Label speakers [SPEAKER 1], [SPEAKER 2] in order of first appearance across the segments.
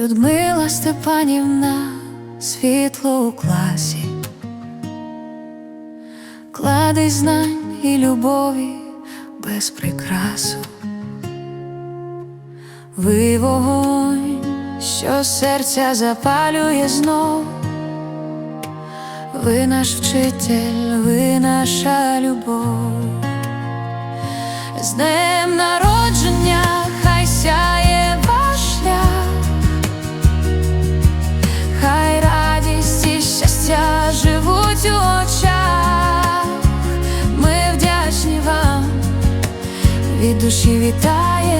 [SPEAKER 1] Людмила Степанівна, світло у класі, клади знань і любові без прикрасу. Ви вогонь, що серця запалює знов. Ви наш вчитель, ви наша любов. З днем народження хай сяє ваш шлях, хай радість і щастя живуть у очах. Ми вдячні вам, від душі вітаєм.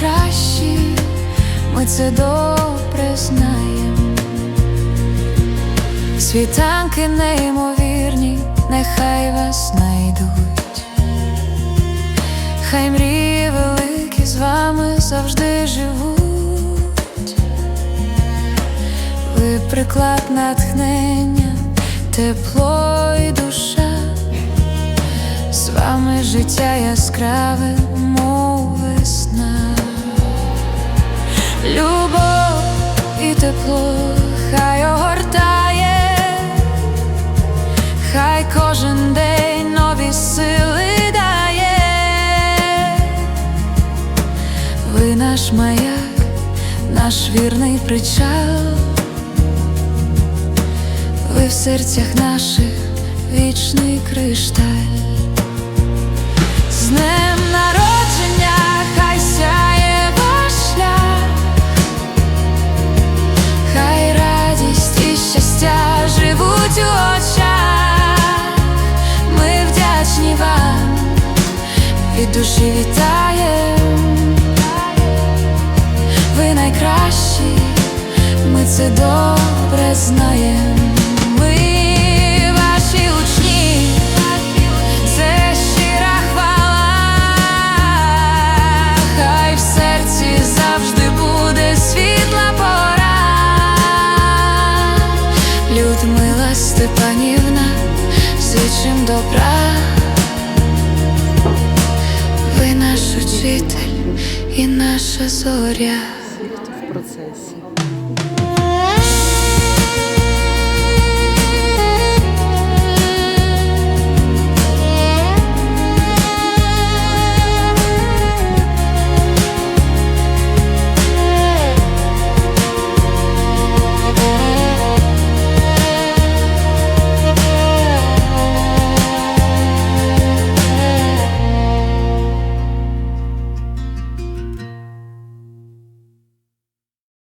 [SPEAKER 1] Ви найкращі, ми це добре знаєм. Світанки неймовірні, нехай вас знайдуть. Хай мрії великі з вами завжди живуть. Ви приклад натхнення, тепло і душа. З вами життя яскраве, наш вірний причал. Ви в серцях наших вічний кришталь. З днем народження хай сяє ваш шлях, хай радість і щастя живуть у очах. Ми вдячні вам, від душі вітаєм. Серці завжди буде світла пора. Людмила Степанівна, зичим добра. Ви наш учитель і наша зоря.
[SPEAKER 2] Процесі.